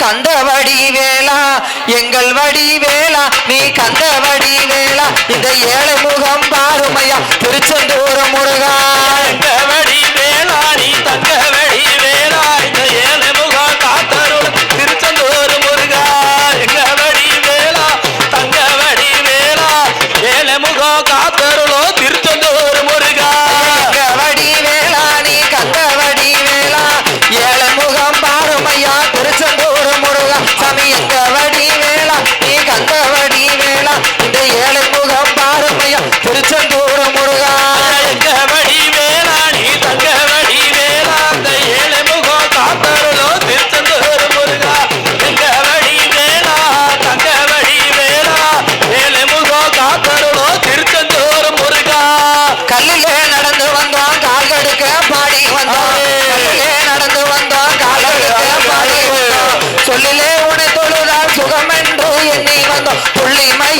கந்த வடிவேலா எங்கள் வடிவேலா நீ கந்த வடிவேலா இந்த ஏழை முகம் பாருமையா திருச்செந்தூர முருகா. கந்த வடிவேலா நீ தங்க வடிவேலா இந்த ஏழை முகம் காத்தருள் திருச்செந்தூர் முருகா. எங்க வடிவேலா தங்க வடிவேலா ஏழை முகம் 你们